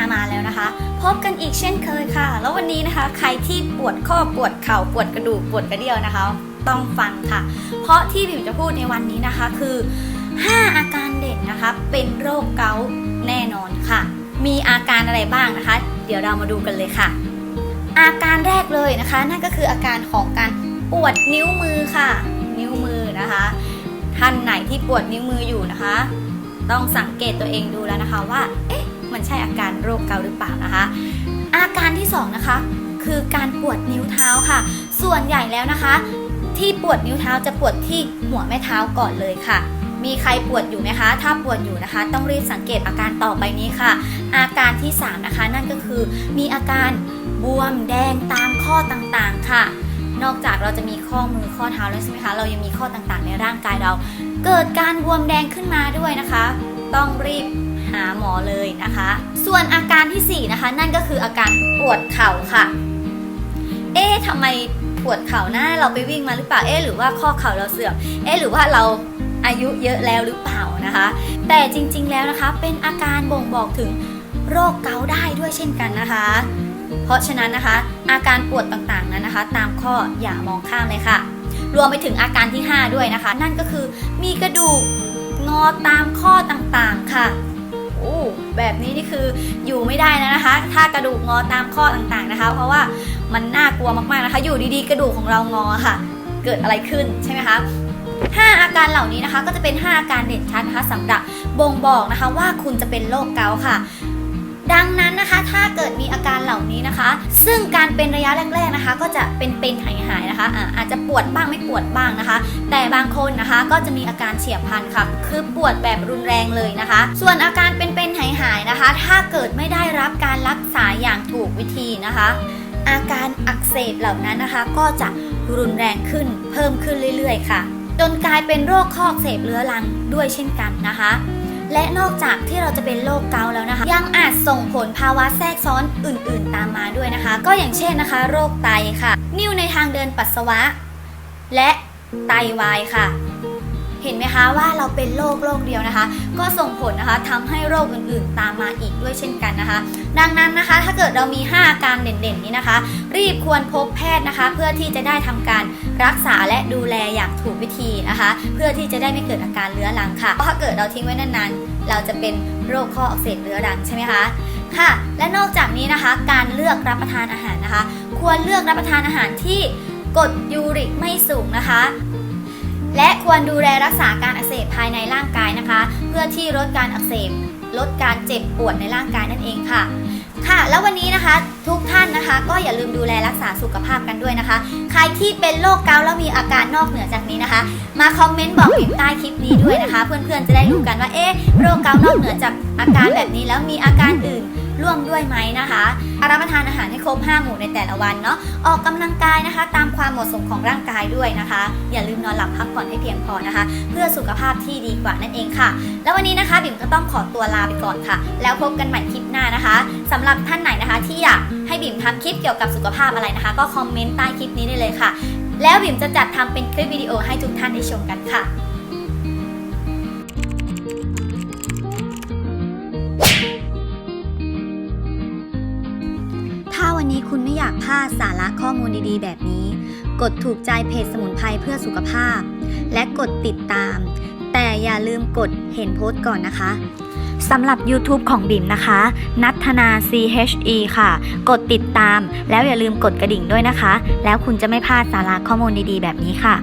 มนัทธนามาแล้วนะคะ พบกันอีกเช่นเคยค่ะ แล้ววันนี้นะคะ ใครที่ปวดข้อปวดเข่าปวดกระดูกปวดกระเดี่ยวนะคะ ต้องฟังค่ะ เพราะที่วิมจะพูดในวันนี้นะคะคือ 5 อาการเด่นนะคะ เป็นโรคเกาต์แน่นอนค่ะ มีอาการอะไรบ้างนะคะ เดี๋ยวเรามาดูกันเลยค่ะ อาการแรกเลยนะคะ นั่นก็คืออาการของการปวดนิ้วมือค่ะ นิ้วมือนะคะ ท่านไหนที่ปวดนิ้วมืออยู่นะคะ ต้องสังเกตตัวเองดูแล้วนะคะว่า เอ๊ มันใช่อาการโรคเกาต์หรือเปล่านะคะ อาการที่สองนะคะคือการปวดนิ้วเท้าค่ะ ส่วนใหญ่แล้วนะคะ ที่ปวดนิ้วเท้าจะปวดที่หัวแม่เท้าก่อนเลยค่ะ มีใครปวดอยู่ไหมคะ ถ้าปวดอยู่นะคะ ต้องรีบสังเกตอาการต่อไปนี้ค่ะ อาการที่สามนะคะ นั่นก็คือ มีอาการบวมแดงตามข้อต่างๆค่ะ นอกจากเราจะมีข้อมือข้อเท้าแล้วใช่ไหมคะเรายังมีข้อต่างๆ ในร่างกายเรา เกิดการบวมแดงขึ้นมาด้วยนะคะ ต้องรีบ หาหมอเลยนะคะ ส่วนอาการที่สี่นะคะ นั่นก็คืออาการปวดเข่าค่ะ เอ๊ะทำไมปวดเข่าหน้าเราไปวิ่งมาหรือเปล่า เอ๊ะหรือว่าข้อเข่าเราเสื่อม เอ๊ะหรือว่าเราอายุเยอะแล้วหรือเปล่านะคะ แต่จริงๆแล้วนะคะ เป็นอาการบ่งบอกถึงโรคเกาต์ได้ด้วยเช่นกันนะคะ เพราะฉะนั้นนะคะ อาการปวดต่างๆนั้นนะคะ ตามข้ออย่ามองข้ามเลยค่ะ รวมไปถึงอาการที่ 5 ด้วยนะคะ นั่นก็คือมีกระดูกงอตามข้อต่างๆค่ะ โอ้แบบนี้นี่คืออยู่ไม่ได้แล้วนะคะ ถ้ากระดูกงอตามข้อต่างๆนะคะ เพราะว่ามันน่ากลัวมากๆนะคะ อยู่ดีๆ กระดูกของเรางอค่ะ เกิดอะไรขึ้นใช่ไหมคะห้าอาการเหล่านี้นะคะก็จะเป็น 5 อาการเด่นชัดนะคะสำหรับบ่งบอกนะคะว่าคุณจะเป็นโรคเกาต์ค่ะ ดังนั้นนะคะถ้าเกิดมีอาการเหล่านี้นะคะ ซึ่งการเป็นระยะแรก ๆนะคะ ก็จะเป็นเป็นหายหายๆนะคะอาอาจจะปวดบ้างไม่ปวดบ้างนะคะ แต่บางคนนะคะก็จะมีอาการเฉียบพลันค่ะ คือปวดแบบรุนแรงเลยนะคะ ส่วนอาการเป็นเป็นหายหายๆนะคะ ถ้าเกิดไม่ได้รับการรักษาอย่างถูกวิธีนะคะ อาการอักเสบเหล่านั้นนะคะ ก็จะรุนแรงขึ้นเพิ่มขึ้นเรื่อย ๆ ค่ะ จนกลายเป็นโรคข้ออักเสบเรื้อรังด้วยเช่นกันนะคะ และนอกจากที่เราจะเป็นโรคเกาต์แล้วนะคะ ยังอาจส่งผลภาวะแทรกซ้อนอื่นๆ ตามมาด้วยนะคะ ก็อย่างเช่นนะคะ โรคไตค่ะ นิ่วในทางเดินปัสสาวะ และไตวายค่ะ เห็นไหมคะว่าเราเป็นโรคโรคเดียวนะคะ ก็ส่งผลนะคะทำให้โรคอื่นๆ ตามมาอีกด้วยเช่นกันนะคะ ดังนั้นนะคะ ถ้าเกิดเรามี 5 อาการเด่นๆนี้นะคะ รีบควรพบแพทย์นะคะ เพื่อที่จะได้ทำการรักษาและดูแลอย่างถูกวิธีนะคะ เพื่อที่จะได้ไม่เกิดอาการเรื้อรังค่ะเพราะถ้าเกิดเราทิ้งไว้นานๆเราจะเป็นโรคข้ออักเสบเรื้อรังใช่ไหมคะค่ะ และนอกจากนี้นะคะ การเลือกรับประทานอาหารนะคะ ควรเลือกรับประทานอาหารที่กรดยูริกไม่สูงนะคะ และควรดูแลรักษาการอักเสบภายในร่างกายนะคะ เพื่อที่ลดการอักเสบลดการเจ็บปวดในร่างกายนั่นเองค่ะ ค่ะ แล้ววันนี้นะคะทุกท่านนะคะ ก็อย่าลืมดูแลรักษาสุขภาพกันด้วยนะคะ ใครที่เป็นโรคเกาต์แล้วมีอาการนอกเหนือจากนี้นะคะ มาคอมเมนต์บอกพิมพ์ใต้คลิปนี้ด้วยนะคะ เพื่อนๆจะได้รู้กันว่าเอ๊ะโรคเกาต์นอกเหนือจากอาการแบบนี้แล้วมีอาการอื่น ร่วมด้วยไหมนะคะรับประทานอาหารให้ครบ 5 หมู่ในแต่ละวันเนาะออกกำลังกายนะคะ ตามความเหมาะสมของร่างกายด้วยนะคะ อย่าลืมนอนหลับพักผ่อนให้เพียงพอนะคะ เพื่อสุขภาพที่ดีกว่านั่นเองค่ะ แล้ววันนี้นะคะบิ่มก็ต้องขอตัวลาไปก่อนค่ะ แล้วพบกันใหม่คลิปหน้านะคะสำหรับท่านไหนนะคะ ที่อยากให้บิ่มทำคลิปเกี่ยวกับสุขภาพอะไรนะคะ ก็คอมเมนต์ใต้คลิปนี้ได้เลยค่ะ แล้วบิ่มจะจัดทำเป็นคลิปวิดีโอให้ทุกท่านได้ชมกันค่ะ วันนี้คุณไม่อยากพลาดสาระข้อมูลดีๆ แบบนี้ กดถูกใจเพจสมุนไพรเพื่อสุขภาพ และกดติดตาม แต่อย่าลืมกดเห็นโพสต์ก่อนนะคะสำหรับ YouTube ของบิ่มนะคะ นัทนา CHE ค่ะ กดติดตาม แล้วอย่าลืมกดกระดิ่งด้วยนะคะ แล้วคุณจะไม่พลาดสาระข้อมูลดีๆ แบบนี้ค่ะ